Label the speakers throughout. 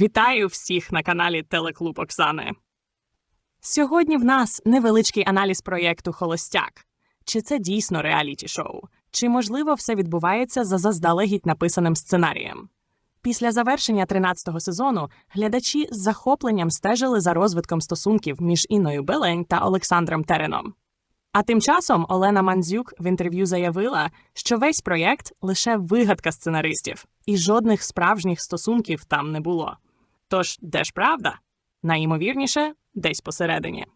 Speaker 1: Вітаю всіх на каналі Телеклуб Оксани. Сьогодні в нас невеличкий аналіз проєкту Холостяк. Чи це дійсно реаліті шоу? Чи можливо все відбувається за заздалегідь написаним сценарієм? Після завершення 13-го сезону глядачі з захопленням стежили за розвитком стосунків між Інною Белень та Олександром Тереном. А тим часом Олена Мандзюк в інтерв'ю заявила, що весь проєкт лише вигадка сценаристів, і жодних справжніх стосунків там не було. Тож, де ж правда? Найімовірніше, десь посередині.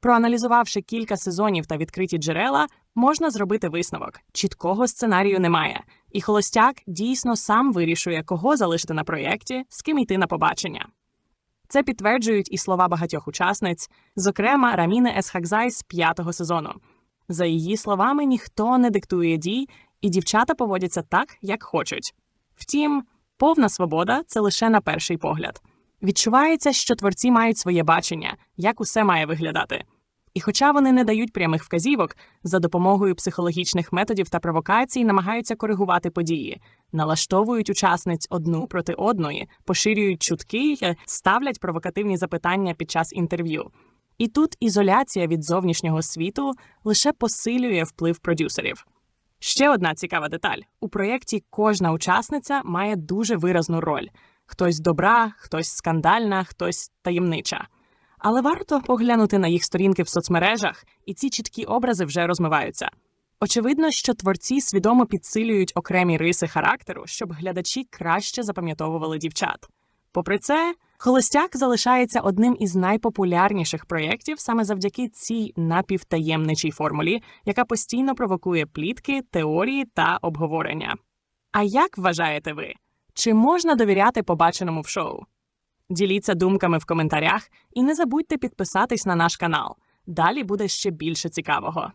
Speaker 1: Проаналізувавши кілька сезонів та відкриті джерела, можна зробити висновок: чіткого сценарію немає, і холостяк дійсно сам вирішує, кого залишити на проєкті, з ким йти на побачення. Це підтверджують і слова багатьох учасниць, зокрема Раміни Есхакзай з п'ятого сезону. За її словами, ніхто не диктує дій, і дівчата поводяться так, як хочуть. Втім, повна свобода це лише на перший погляд. Відчувається, що творці мають своє бачення, як усе має виглядати. І хоча вони не дають прямих вказівок, за допомогою психологічних методів та провокацій намагаються коригувати події, налаштовують учасниць одну проти одної, поширюють чутки, ставлять провокативні запитання під час інтерв'ю. І тут ізоляція від зовнішнього світу лише посилює вплив продюсерів. Ще одна цікава деталь: у проєкті кожна учасниця має дуже виразну роль: хтось добра, хтось скандальна, хтось таємнича. Але варто поглянути на їх сторінки в соцмережах, і ці чіткі образи вже розмиваються. Очевидно, що творці свідомо підсилюють окремі риси характеру, щоб глядачі краще запам'ятовували дівчат. Попри це, Холостяк залишається одним із найпопулярніших проєктів саме завдяки цій напівтаємничій формулі, яка постійно провокує плітки, теорії та обговорення. А як вважаєте ви, чи можна довіряти побаченому в шоу? Діліться думками в коментарях і не забудьте підписатись на наш канал. Далі буде ще більше цікавого.